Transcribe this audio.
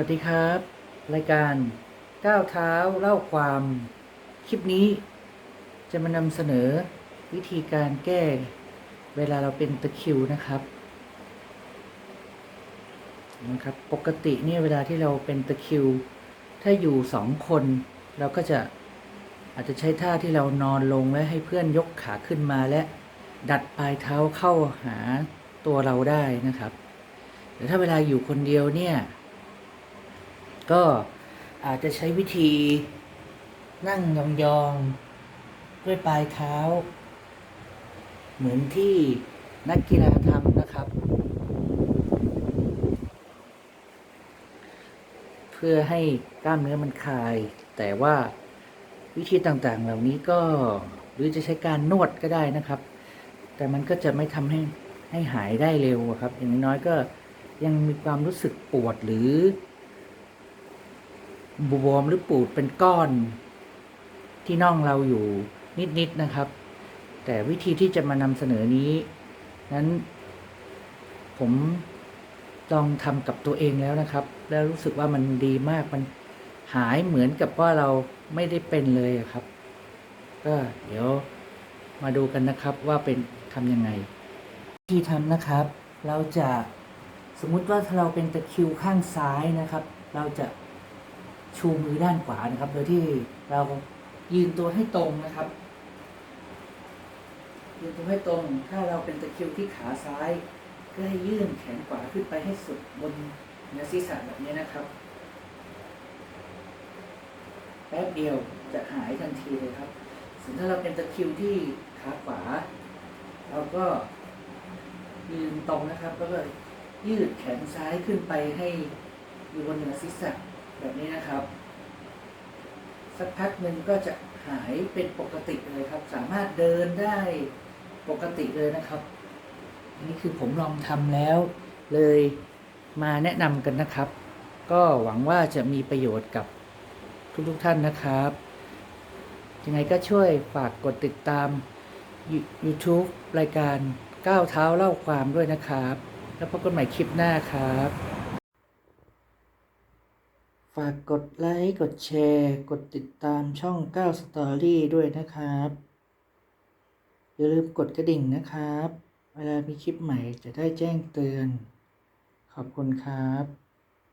วัสดีครับ รายการก้าวเท้าเล่าความ คลิปนี้ จะมานำเสนอวิธีการแก้ เวลาเราเป็นตะคิวนะครับนะครับปกติเนี่ยเวลาที่เราเป็นตะคิว ถ้าอยู่สองคน เราก็จะอาจจะใช้ท่าที่เรานอนลงและให้เพื่อนยกขาขึ้นมาและดัดปลายเท้าเข้าหาตัวเราได้นะครับ แต่ถ้าเวลาอยู่คนเดียวเนี่ย ก็อาจจะใช้วิธีนั่งยองๆด้วยปลายเท้า เหมือนที่นักกีฬาทำนะครับ เพื่อให้กล้ามเนื้อมันคลาย แต่ว่าวิธีต่างๆ เหล่านี้ก็หรือจะใช้การนวดก็ได้นะครับ แต่มันก็จะไม่ทำให้ให้หายได้เร็วครับ อย่างน้อยก็ยังมีความรู้สึกปวดหรือ บวมหรือปูดเป็นก้อน ที่น่องเราอยู่นิดๆนะครับ แต่วิธีที่จะมานำเสนอนี้ นั้น ผมลองทำกับตัวเองแล้วนะครับ แล้วรู้สึกว่ามันดีมากมันหายเหมือนกับว่าเราไม่ได้เป็นเลยครับ ก็เดี๋ยวมาดูกันนะครับว่าเป็นทำยังไงวิธีทำนะครับ เราจะสมมุติว่าถ้าเราเป็นตะคิวข้างซ้ายนะครับ เราจะ ชูมือด้านขวานะครับ โดยที่เรายืนตัวให้ตรงนะครับ ยืนตัวให้ตรง ถ้าเราเป็นตะคิวที่ขาซ้ายก็ให้ยื่นแขนขวาขึ้นไปให้สุดบนเนื้อศีรษะแบบนี้นะครับ แป๊บเดียวจะหายทันทีเลยครับส่วนถ้าเราเป็นตะคิวที่ขาขวา เราก็ยืนตรงนะครับ แล้วก็ยืดแขนซ้ายขึ้นไปให้อยู่บนเหนือศีรษะ แบบนี้นะครับ สักพักหนึ่งก็จะหายเป็นปกติเลยครับ สามารถเดินได้ปกติเลยนะครับ อันนี้คือผมลองทำแล้ว เลยมาแนะนำกันนะครับ ก็หวังว่าจะมีประโยชน์กับทุกๆทท่านนะครับ ยังไงก็ช่วยฝากกดติดตาม YouTube รายการก้าวเท้าเล่าความด้วยนะครับ แล้วพบกันใหม่คลิปหน้าครับ ฝากกดไลค์ กดแชร์ กดติดตามช่อง9 Story ด้วยนะครับ อย่าลืมกดกระดิ่งนะครับ เวลามีคลิปใหม่จะได้แจ้งเตือน ขอบคุณครับ